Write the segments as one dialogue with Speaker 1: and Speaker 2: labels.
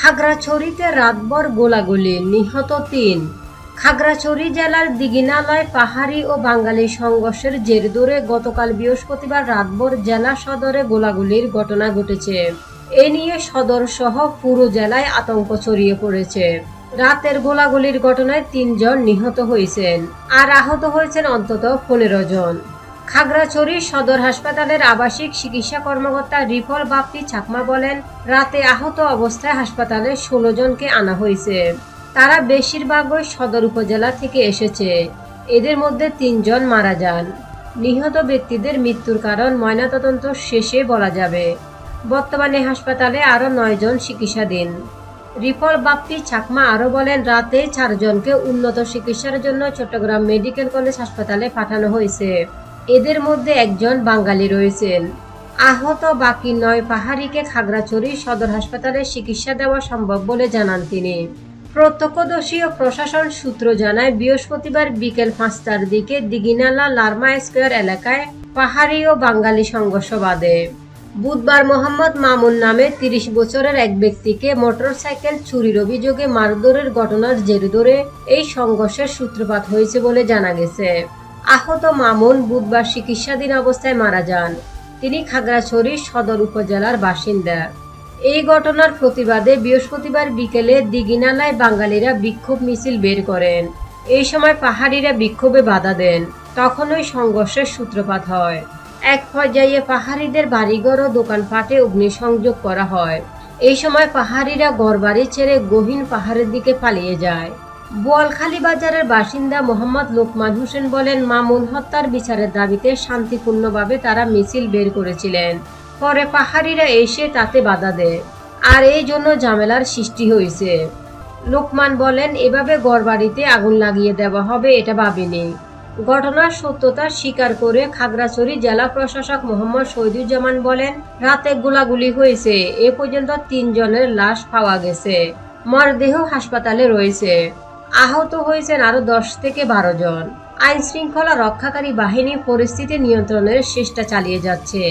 Speaker 1: খাগড়াছড়িতে রাতভর গোলাগুলি নিহত তিন। খাগড়াছড়ি জেলার দিঘিনালয়, পাহাড়ি ও বাঙালি সংঘর্ষের জের ধরে গতকাল বৃহস্পতিবার রাতভর জেলা সদরে গোলাগুলির ঘটনা ঘটেছে। এ নিয়ে সদর সহ পুরো জেলায় আতঙ্ক ছড়িয়ে পড়েছে। রাতের গোলাগুলির ঘটনায় তিনজন নিহত হয়েছেন আর আহত হয়েছেন অন্তত পনেরো জন। খাগড়াছড়ি সদর হাসপাতালের আবাসিক চিকিৎসা কর্মকর্তা রিফল বাপ্পি চাকমা বলেন, রাতে আহত অবস্থায় হাসপাতালে ষোলো জনকে আনা হয়েছে। তারা বেশিরভাগই সদর উপজেলা থেকে এসেছে। এদের মধ্যে তিনজন মারা যান। নিহত ব্যক্তিদের মৃত্যুর কারণ ময়নাতদন্ত শেষে বলা যাবে। বর্তমানে হাসপাতালে আরও নয়জন চিকিৎসাধীন। রিফল বাপ্পি চাকমা আরও বলেন, রাতে চারজনকে উন্নত চিকিৎসার জন্য চট্টগ্রাম মেডিকেল কলেজ হাসপাতালে পাঠানো হয়েছে। এদের মধ্যে একজন বাঙালি রয়েছেন। আহত বাকি নয় পাহাড়িকে খাগড়াছড়ি সদর হাসপাতালে চিকিৎসা দেওয়া সম্ভব বলে জানান তিনি। প্রত্যক্ষদর্শী ও প্রশাসন সূত্র জানায়, বৃহস্পতিবার বিকেল পাঁচটার দিকে দিঘিনালা লার্মা স্কোয়ার এলাকায় পাহাড়ি ও বাঙালি সংঘর্ষ বাদে বুধবার মোহাম্মদ মামুন নামে তিরিশ বছরের এক ব্যক্তিকে মোটরসাইকেল চুরির অভিযোগে মারধরের ঘটনার জের ধরে এই সংঘর্ষের সূত্রপাত হয়েছে বলে জানা গেছে। আহত মামুন বুধবার চিকিৎসাধীন অবস্থায় মারা যান। তিনি খাগড়াছড়ি সদর উপজেলার বাসিন্দা। এই ঘটনার প্রতিবাদে বৃহস্পতিবার বিকেলে দিঘিনালায় বাঙালিরা বিক্ষোভ মিছিল বের করেন। এই সময় পাহাড়িরা বিক্ষোভে বাধা দেন। তখনই সংঘর্ষের সূত্রপাত হয়। এক পর্যায়ে পাহাড়িদের বাড়িঘর ও দোকানপাটে অগ্নিসংযোগ করা হয়। এই সময় পাহাড়িরা ঘরবাড়ি ছেড়ে গহীন পাহাড়ের দিকে পালিয়ে যায়। বোয়ালখালী বাজারের বাসিন্দা মোহাম্মদ লোকমান হোসেন বলেন, মামুন হত্যার বিচারের দাবিতে শান্তিপূর্ণভাবে তারা মিছিল বের করেছিলেন। পরে পাহাড়িরা এসে তাতে বাধা দেয়। আর এই জন্য ঝামেলার সৃষ্টি হয়েছে। লোকমান বলেন, এভাবে গড়বাড়িতে আগুন লাগিয়ে দেওয়া হবে এটা ভাবিনি। ঘটনার সত্যতা স্বীকার করে খাগড়াছড়ি জেলা প্রশাসক মোহাম্মদ শহীদুজ্জামান বলেন, রাতে গোলাগুলি হয়েছে, এ পর্যন্ত তিনজনের লাশ পাওয়া গেছে। মরদেহ হাসপাতালে রয়েছে। আহত হয়েছেন আরও দশ থেকে বারো জন। আইন শৃঙ্খলা রক্ষাকারী বাহিনী পরিস্থিতি নিয়ন্ত্রণের চেষ্টা চালিয়ে যাচ্ছে।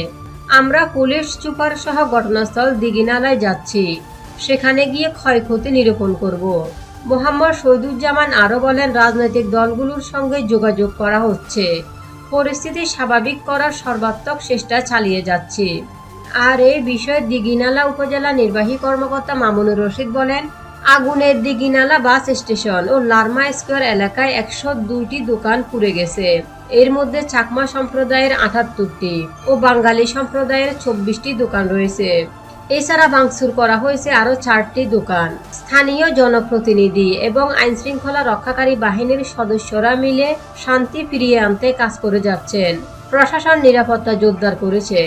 Speaker 1: আমরা পুলিশ সুপার সহ ঘটনাস্থল দিঘিনালায় যাচ্ছি। সেখানে গিয়ে ক্ষয়ক্ষতি নিরূপণ করব। মোহাম্মদ শহীদুজ্জামান আরও বলেন, রাজনৈতিক দলগুলোর সঙ্গে যোগাযোগ করা হচ্ছে। পরিস্থিতি স্বাভাবিক করার সর্বাত্মক চেষ্টা চালিয়ে যাচ্ছি। আর এই বিষয়ে দিঘিনালা উপজেলা নির্বাহী কর্মকর্তা মামুনুর রশিদ বলেন আগুনের দিঘিনালা বাস স্টেশন ও লার্মা স্কোয়ার এলাকায় একশো দুইটি দোকান পুড়ে গেছে। এর মধ্যে চাকমা সম্প্রদায়ের আটাত্তরটি ও বাঙালি সম্প্রদায়ের চব্বিশটি দোকান রয়েছে। এছাড়া ভাঙচুর করা হয়েছে আরও চারটি দোকান। স্থানীয় জনপ্রতিনিধি এবং আইনশৃঙ্খলা রক্ষাকারী বাহিনীর সদস্যরা মিলে শান্তি ফিরিয়ে আনতে কাজ করে যাচ্ছেন। প্রশাসন নিরাপত্তা জোরদার করেছে।